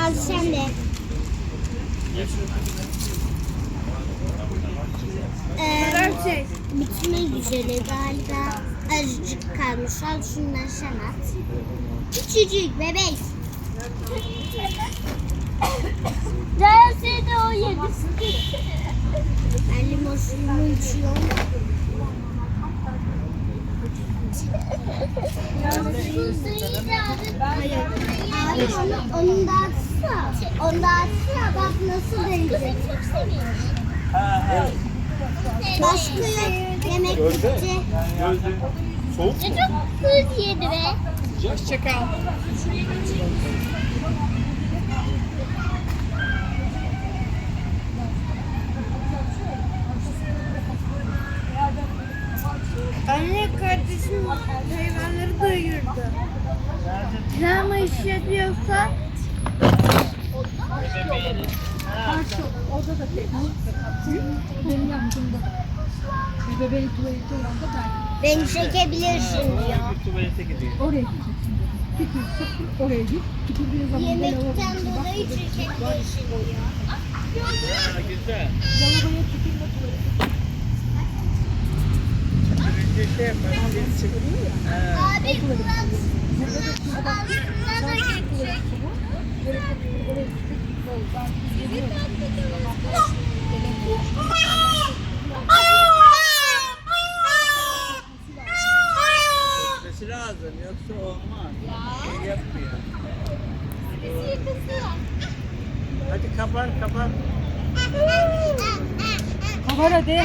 Al sen de. Ee, bitmek üzere galiba. Azıcık kalmış. Al şundan sen at. Küçücük bebek. Gelsene o yedisi. Ben limon suyumu içiyorum. Hayır. Abi onu, onu da atsana. Onu da bak nasıl deneyecek. Başka yok. Yemek bitti. Soğuk Ne çok hızlı yedi be. Hoşçakal. Hayvanları doyurdu. Drama işletiyorsa Benim yaptığımda. Bir bebeğin tuvaleti olan da ben. beni çekebilirsin diyor. Tuvalete gidiyor. Oraya gideceksin. Fikir oraya git. Tükürdüğün zaman Yemekten dolayı çekebilirsin diyor. Güzel. Önce şey yapalım. Biz çıkıyor ya. Abi kulak. Tükür. Ben geliyorum. Gitmesi lazım yoksa olmaz. Şey yapmıyor. Hadi kapat kapat. Kabar hadi.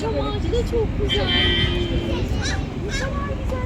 çam ağacı da çok güzel. Anne şunu